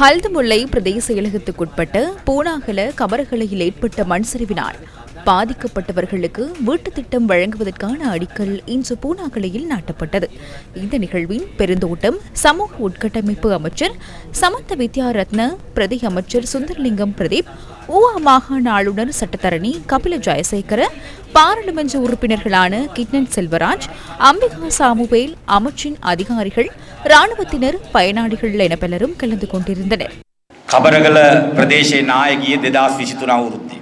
ஹல்துமுல்லை பிரதேச செயலகத்துக்குட்பட்ட பூனாகல கபரகலையில் ஏற்பட்ட மண் சரிவினால் பாதிக்கப்பட்டவர்களுக்கு வீட்டு திட்டம் வழங்குவதற்கான அடிக்கல் இன்று பூனாகலையில் நாட்டப்பட்டது. இந்த நிகழ்வின் பெருந்தோட்டம் சமூக உட்கட்டமைப்பு அமைச்சர் சமந்த வித்யாரத்ன பிரதி அமைச்சர் சுந்தரலிங்கம் பிரதீப் ஊவா மாகாண ஆளுநர் சட்டத்தரணி கபில ஜெயசேகர பாராளுமன்ற உறுப்பினர்களான கிட்னன் செல்வராஜ் அம்பிகா சாமுவேல் அமைச்சின் அதிகாரிகள் ராணுவத்தினர் பயனாளிகள் என பலரும் கலந்து கொண்டிருந்தனர். வந்திருந்தனர் கபரகல பிரதேச நாயகி திதாஸ் விசித்துனாவுறுத்தி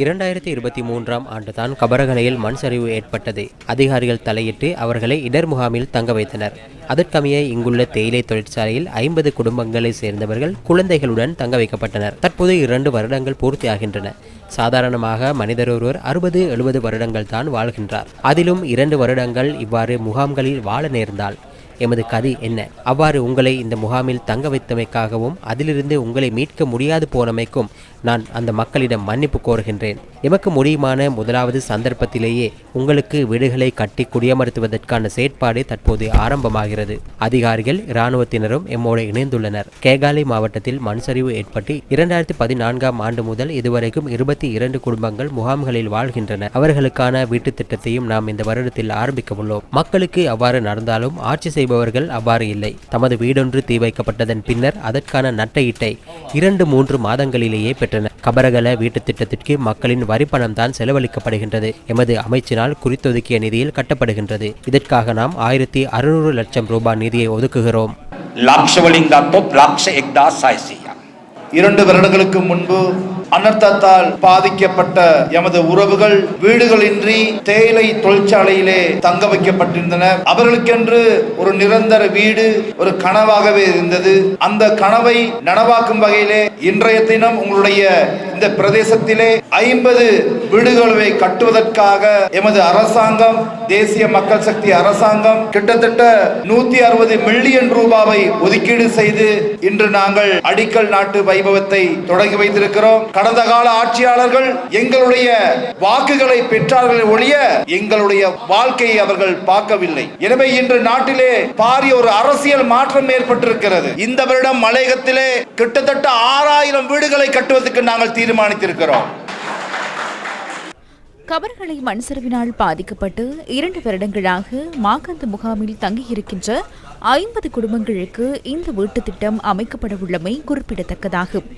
இரண்டாயிரத்தி இருபத்தி மூன்றாம் ஆண்டுதான் கபரகலையில் மண் சரிவு ஏற்பட்டது. அதிகாரிகள் தலையிட்டு அவர்களை இடர் முகாமில் தங்க வைத்தனர். அதற்கமைய இங்குள்ள தேயிலை தொழிற்சாலையில் ஐம்பது குடும்பங்களைச் சேர்ந்தவர்கள் குழந்தைகளுடன் தங்க வைக்கப்பட்டனர். தற்போது இரண்டு வருடங்கள் பூர்த்தியாகின்றன சாதாரணமாக மனிதர் ஒருவர் அறுபது எழுபது வருடங்கள் தான் வாழ்கின்றார். அதிலும் இரண்டு வருடங்கள் இவ்வாறு முகாம்களில் வாழ நேர்ந்தால் எமது கதி என்ன? அவ்வாறு உங்களை இந்த முகாமில் தங்க வைத்தமைக்காகவும் அதிலிருந்து உங்களை மீட்க முடியாது போனமைக்கும் நான் அந்த மக்களிடம் மன்னிப்பு கோருகின்றேன். எமக்கு முடியுமான முதலாவது சந்தர்ப்பத்திலேயே உங்களுக்கு வீடுகளை கட்டி குடியமர்த்துவதற்கான செயற்பாடு தற்போது ஆரம்பமாகிறது. அதிகாரிகள் இராணுவத்தினரும் எம்மோடு இணைந்துள்ளனர். கேகாலை மாவட்டத்தில் மண் சரிவு ஏற்பட்டு இரண்டாயிரத்தி பதினான்காம் ஆண்டு முதல் இதுவரைக்கும் இருபத்தி இரண்டு குடும்பங்கள் முகாம்களில் வாழ்கின்றன. அவர்களுக்கான வீட்டுத் திட்டத்தையும் நாம் இந்த வருடத்தில் ஆரம்பிக்க உள்ளோம். மக்களுக்கு அவ்வாறு நடந்தாலும் ஆட்சி செய்பவர்கள் அவ்வாறு இல்லை. தமது வீடொன்று தீ வைக்கப்பட்டதன் பின்னர் அதற்கான நட்டையீட்டை இரண்டு மூன்று மாதங்களிலேயே பெற்றனர். கபரகல வீட்டு திட்டத்திற்கு மக்களின் வரி பணம் தான் செலவழிக்கப்படுகின்றது. எமது அமைச்சினால் குறித்தொதுக்கிய நிதியில் கட்டப்படுகின்றது. இதற்காக நாம் ஆயிரத்தி அறுநூறு லட்சம் ரூபாய் நிதியை ஒதுக்குகிறோம். இரண்டு வருடங்களுக்கு முன்பு அனர்த்தத்தால் பாதிக்கப்பட்ட எமது உறவுகள் வீடுகளின்றி தேயிலை தொழிற்சாலையிலே தங்க வைக்கப்பட்டிருந்தனர் அவர்களுக்கென்று ஒரு நிரந்தர வீடு ஒரு கனவாகவே இருந்தது. அந்த கனவை நனவாக்கும் வகையிலே இன்றைய தினம் உங்களுடைய இந்த பிரதேசத்திலே ஐம்பது வீடுகளை கட்டுவதற்காக எமது அரசாங்கம் தேசிய மக்கள் சக்தி அரசாங்கம் கிட்டத்தட்ட நூத்தி அறுபது மில்லியன் ரூபாவை ஒதுக்கீடு செய்து இன்று நாங்கள் அடிக்கல் நாட்டு வைபவத்தை தொடங்கி வைத்திருக்கிறோம். கடந்த கால ஆட்சியாளர்கள் எங்களுடைய வாக்குகளை பெற்றார்கள் ஒழிய எங்களுடைய வாழ்க்கையை அவர்கள் பார்க்கவில்லை. எனவே இன்று நாட்டிலே பாரிய ஒரு அரசியல் மாற்றம் ஏற்பட்டிருக்கிறது. இந்த வருடம் மலையகத்திலே கிட்டத்தட்ட ஆறாயிரம் வீடுகளை கட்டுவதற்கு நாங்கள் தீர்மானித்திருக்கிறோம். கபர்களை மண் சரிவினால் பாதிக்கப்பட்டு இரண்டு வருடங்களாக மாகந்த முகாமில் தங்கியிருக்கின்ற ஐம்பது குடும்பங்களுக்கு இந்த வீட்டுத் திட்டம் அமைக்கப்பட உள்ளமை குறிப்பிடத்தக்கதாகும்.